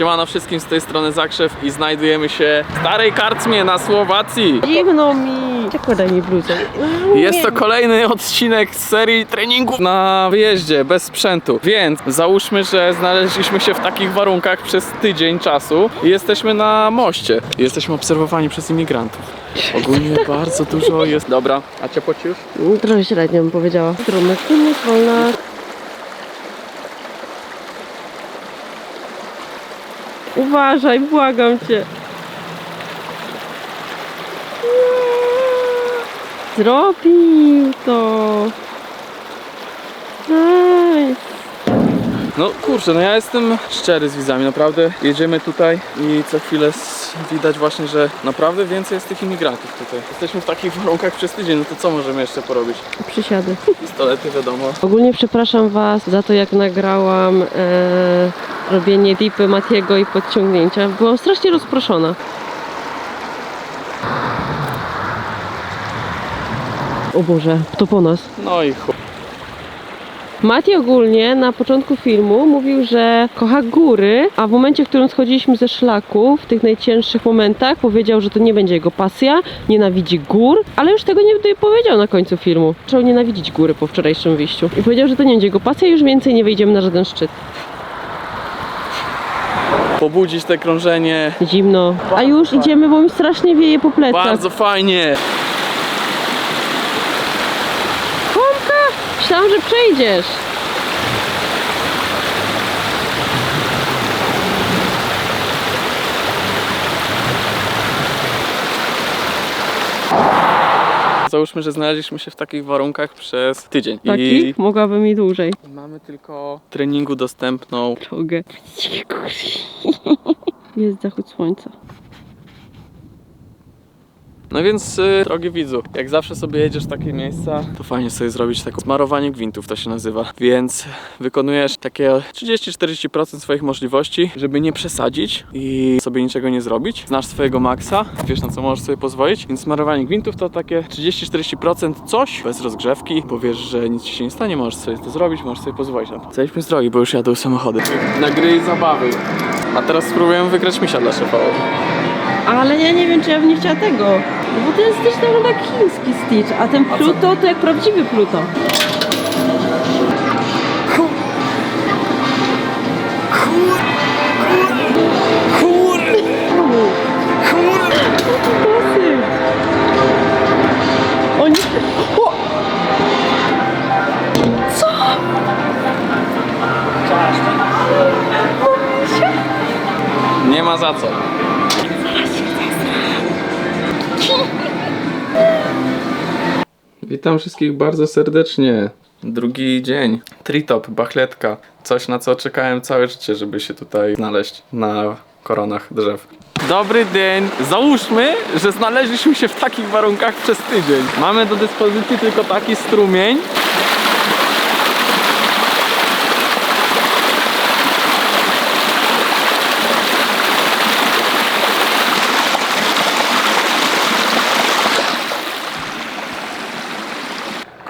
Siemano wszystkim z tej strony Zakrzew i znajdujemy się w starej karczmie na Słowacji. Zimno mi. Czekaj, daj mi bluzę. Jest to kolejny odcinek z serii treningów na wyjeździe, bez sprzętu. Więc załóżmy, że znaleźliśmy się w takich warunkach przez tydzień czasu i jesteśmy na moście. Jesteśmy obserwowani przez imigrantów. Ogólnie bardzo dużo jest. Dobra, a ciepło ci już? Trochę średnio bym powiedziała. Strumy, nie wolna. Uważaj, błagam cię. Zrobił to. No kurczę, no ja jestem szczery z widzami, naprawdę. Jedziemy tutaj i co chwilę widać właśnie, że naprawdę więcej jest tych imigrantów tutaj. Jesteśmy w takich warunkach przez tydzień, no to co możemy jeszcze porobić? Przysiady. Pistolety wiadomo. Ogólnie przepraszam Was za to, jak nagrałam e, robienie dipy Matiego i podciągnięcia. Byłam strasznie rozproszona. O Boże, to po nas. No i chuj. Mati ogólnie na początku filmu mówił, że kocha góry, a w momencie, w którym schodziliśmy ze szlaku, w tych najcięższych momentach, powiedział, że to nie będzie jego pasja, nienawidzi gór, ale już tego nie powiedział na końcu filmu. Zaczął nienawidzić góry po wczorajszym wyjściu. I powiedział, że to nie będzie jego pasja i już więcej nie wyjdziemy na żaden szczyt. Pobudzić te krążenie. Zimno. A już idziemy, bo mi strasznie wieje po plecach. Bardzo fajnie. Myślałam, że przejdziesz. Załóżmy, że znaleźliśmy się w takich warunkach przez tydzień. Taki? I Mogłabym i dłużej. mamy tylko treningu dostępną. Drogę. Jest zachód słońca. No więc, y, drogi widzu, jak zawsze sobie jedziesz w takie miejsca, to fajnie sobie zrobić takie smarowanie gwintów, to się nazywa. Więc wykonujesz takie 30-40% swoich możliwości, żeby nie przesadzić i sobie niczego nie zrobić. Znasz swojego maksa, wiesz na co możesz sobie pozwolić, więc smarowanie gwintów to takie 30-40% coś bez rozgrzewki, bo wiesz, że nic ci się nie stanie, możesz sobie to zrobić, możesz sobie pozwolić na to. Zejdźmy z drogi, bo już jadą samochody. Na gry i zabawy. A teraz spróbujemy wygrać misia dla szefa. Ale ja nie wiem, czy ja bym nie chciała tego. No bo ten Stitch to wygląda chiński Stitch, a ten A co? Pluto to jak prawdziwy Pluto. Dosyć. O nie! O! Co? Nie ma za co. Witam wszystkich bardzo serdecznie. Drugi dzień. Tritop, bachletka. Coś na co czekałem całe życie, żeby się tutaj znaleźć na koronach drzew. Dobry dzień. Załóżmy, że znaleźliśmy się w takich warunkach przez tydzień. Mamy do dyspozycji tylko taki strumień.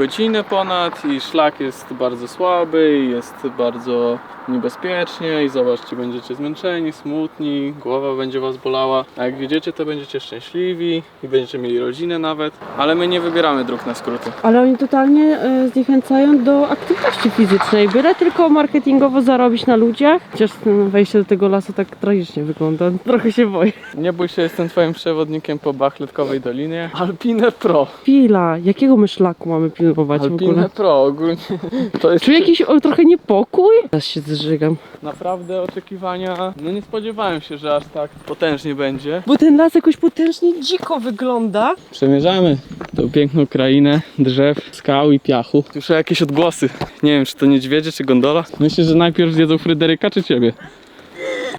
Godzinę ponad i szlak jest bardzo słaby i jest bardzo niebezpiecznie i zobaczcie, będziecie zmęczeni, smutni, głowa będzie was bolała, a jak wiedziecie, to będziecie szczęśliwi i będziecie mieli rodzinę nawet, ale my nie wybieramy dróg na skróty. Ale oni totalnie e, zniechęcają do aktywności fizycznej, byle tylko marketingowo zarobić na ludziach. Chociaż mm, wejście do tego lasu tak tragicznie wygląda, trochę się boję. Nie bój się, jestem twoim przewodnikiem po Bachletkowej Dolinie. Alpine Pro. Chwila, jakiego my szlaku mamy pilnować w Alpine ogóle? Pro ogólnie to jest Czuję jakiś o, trochę niepokój? Teraz się zżygam. naprawdę oczekiwania. No nie spodziewałem się, że aż tak potężnie będzie. Bo ten las jakoś potężnie dziko wygląda. Przemierzamy tą piękną krainę drzew, skał i piachu. Słyszę jakieś odgłosy. Nie wiem, czy to niedźwiedzie, czy gondola. Myślę, że najpierw zjedzą Fryderyka, czy ciebie.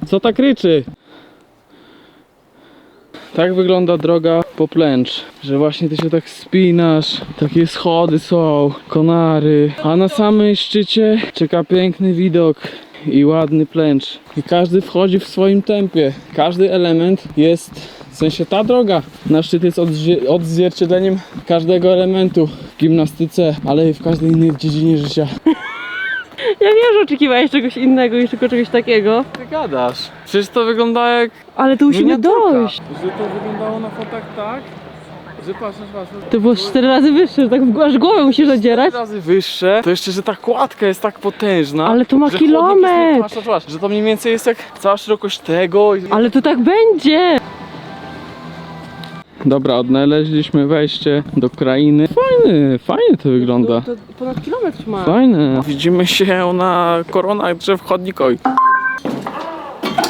Co tak ryczy? Tak wygląda droga po plęcz, że właśnie ty się tak spinasz, takie schody są, konary, a na samym szczycie czeka piękny widok i ładny plęcz. I każdy wchodzi w swoim tempie. Każdy element jest, w sensie ta droga na szczyt jest odzwierciedleniem każdego elementu w gimnastyce, ale i w każdej innej dziedzinie życia. Ja wiem, że oczekiwałeś czegoś innego niż tylko czegoś takiego. Ty gadasz. Przecież to wygląda jak Ale tu musimy miniaturka. dojść. Że to wyglądało na fotach tak, że patrz, patrz, patrz. To było cztery razy wyższe, że tak w aż głowę musisz zadzierać. Cztery razy wyższe, to jeszcze, że ta kładka jest tak potężna. Ale to ma że jest kilometr. Patrz, patrz, patrz, że to mniej więcej jest jak cała szerokość tego. i- Ale to tak będzie. Dobra, odnaleźliśmy wejście do krainy. Fajny, fajnie to wygląda. To, to ponad kilometr ma. Fajne. Widzimy się na koronach drzew chodnikowi.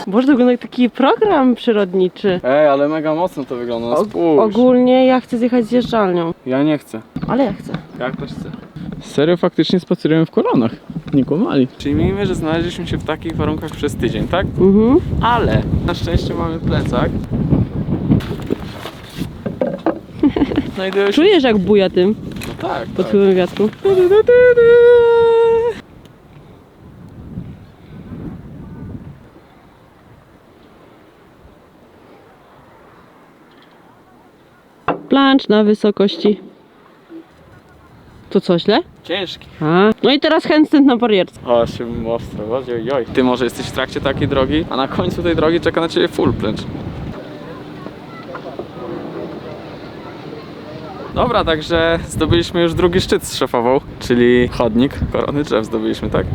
Boże, to wygląda jak taki program przyrodniczy. Ej, ale mega mocno to wygląda. No Og- spójrz. ogólnie ja chcę zjechać zjeżdżalnią, Ja nie chcę. ale ja chcę. Jak też chcę. Serio faktycznie spacerujemy w koronach. Nie kłamali. Czyli miejmy, że znaleźliśmy się w takich warunkach przez tydzień, tak? Mhm. Ale na szczęście mamy plecak. Znajduję się... Czujesz jak buja tym No tak, pod tak. wpływem wiatru? Plancz na wysokości. To co, źle? Ciężki. A. No i teraz handstand na barierce. O, się ostro, oj, oj. Ty może jesteś w trakcie takiej drogi, a na końcu tej drogi czeka na ciebie full plęcz. Dobra, także zdobyliśmy już drugi szczyt z szefową, czyli chodnik korony drzew zdobyliśmy, tak?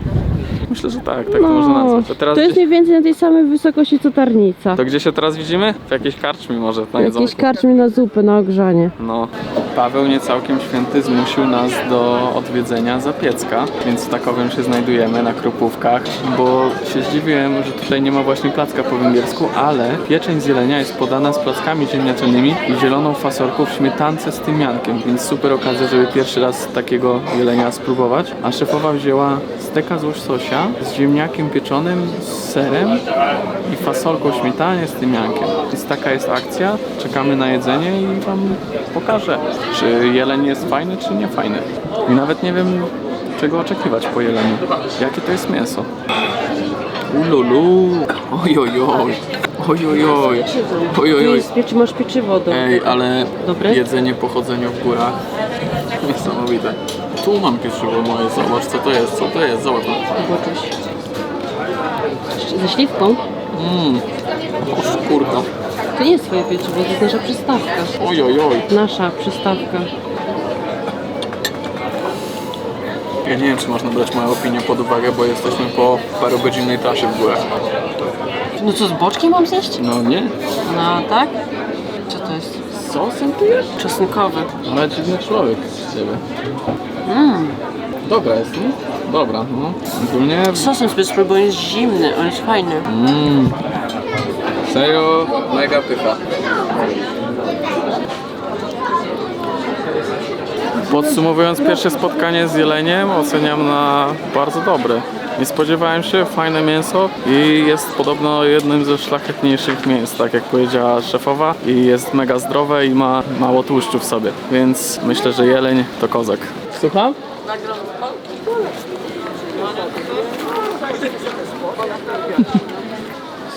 Myślę, że tak, tak to można nazwać. A teraz No, to jest gdzie, mniej więcej na tej samej wysokości co Tarnica. to gdzie się teraz widzimy? W jakiejś karczmie może na jedzonku. Jakieś karczmy na zupę, na ogrzanie. No, Paweł nie całkiem święty zmusił nas do odwiedzenia Zapiecka, więc w takowym się znajdujemy na Krupówkach, bo się zdziwiłem, że tutaj nie ma właśnie placka po węgiersku, ale pieczeń z jelenia jest podana z plackami ziemniaczanymi i zieloną fasolką w śmietance z tymiankiem, więc super okazja, żeby pierwszy raz takiego jelenia spróbować. A szefowa wzięła steka z łososia z ziemniakiem pieczonym, z serem i fasolką śmietanie z tymiankiem. Więc taka jest akcja, czekamy na jedzenie i wam pokażę, czy jeleń jest fajny, czy nie fajny. I nawet nie wiem, czego oczekiwać po jeleniu. Jakie to jest mięso. Ululu, ojojoj, ojojoj, ojojoj. jest pieczy, masz pieczywo do Ej, ale Dobre? jedzenie po chodzeniu w górach niesamowite. Tu mam pieczywo moje, zobacz co to jest, co to jest, zobacz. Zobaczysz. Ze śliwką? Mmm, o szkórka. To nie jest twoje pieczywo, to jest nasza przystawka. Ojojoj. Nasza przystawka. Ja nie wiem, czy można brać moją opinię pod uwagę, bo jesteśmy po parugodzinnej trasie w górach. No co, z boczkiem mam zjeść? No nie? No tak. Co to jest? Sosem ty jesz? Czosnkowy. Ale dziwny człowiek z ciebie. Mmm. Dobra jest, nie? Dobra, no. Ogólnie... Sosem sobie spróbuję, jest zimny, on jest fajny. Mmm. Serio, mega pycha. Podsumowując pierwsze spotkanie z jeleniem oceniam na bardzo dobre. Nie spodziewałem się, fajne mięso i jest podobno jednym ze szlachetniejszych mięs, tak jak powiedziała szefowa i jest mega zdrowe i ma mało tłuszczu w sobie, więc myślę, że jeleń to kozak. Słucham?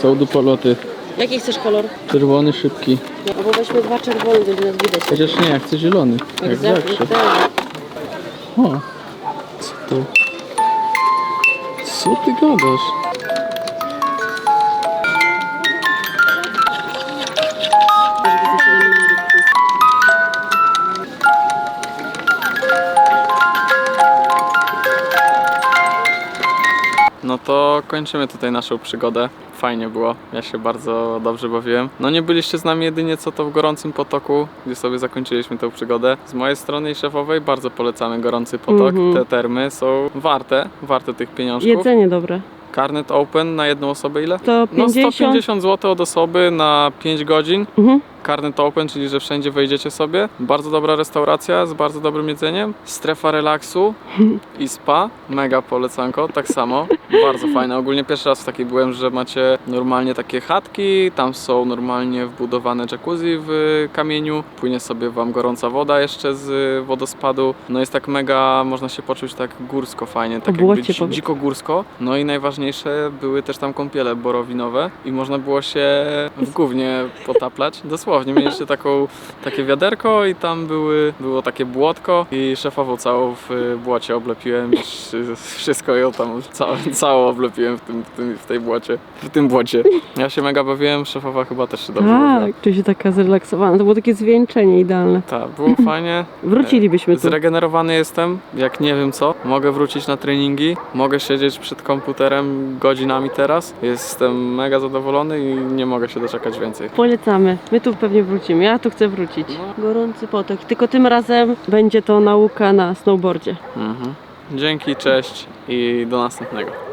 Są dupoloty. Jaki chcesz kolor? Czerwony, szybki. Albo weźmy dwa czerwone, będzie nas widać. Chociaż nie, ja chcę zielony. Jak zawsze. O, co to? Co ty gadasz? To kończymy tutaj naszą przygodę. Fajnie było, ja się bardzo dobrze bawiłem. No nie byliście z nami jedynie co to w gorącym potoku, gdzie sobie zakończyliśmy tę przygodę. Z mojej strony i szefowej bardzo polecamy gorący potok. Mhm. Te termy są warte, warte tych pieniążków. Jedzenie dobre. Carnet Open na jedną osobę ile? To No 50. 150 zł od osoby na 5 godzin. Mhm. Carnet Open, czyli że wszędzie wejdziecie sobie. Bardzo dobra restauracja z bardzo dobrym jedzeniem. Strefa relaksu i spa. Mega polecanko, tak samo. Bardzo fajne. Ogólnie pierwszy raz w takiej byłem, że macie normalnie takie chatki. Tam są normalnie wbudowane jacuzzi w kamieniu. Płynie sobie wam gorąca woda jeszcze z wodospadu. No jest tak mega, można się poczuć tak górsko fajnie, tak jakby dzi- dziko górsko. No i najważniejsze były też tam kąpiele borowinowe i można było się w gównie potaplać. Dosłownie dosłownie, mieliście taką, takie wiaderko i tam były, było takie błotko i szefową całą w y, błocie oblepiłem, wszystko ją tam całą, całą oblepiłem w, tym, w, tym, w tej błocie, w tym błocie. Ja się mega bawiłem, szefowa chyba też się dobrze bawiła. Tak, się taka zrelaksowana. To było takie zwieńczenie idealne. Tak, było fajnie. Wrócilibyśmy tu. Zregenerowany jestem, jak nie wiem co. Mogę wrócić na treningi, mogę siedzieć przed komputerem godzinami teraz. Jestem mega zadowolony i nie mogę się doczekać więcej. Polecamy. My tu pewnie wrócimy. Ja tu chcę wrócić. Gorący potok. Tylko tym razem będzie to nauka na snowboardzie. Mhm. Dzięki, cześć i do następnego.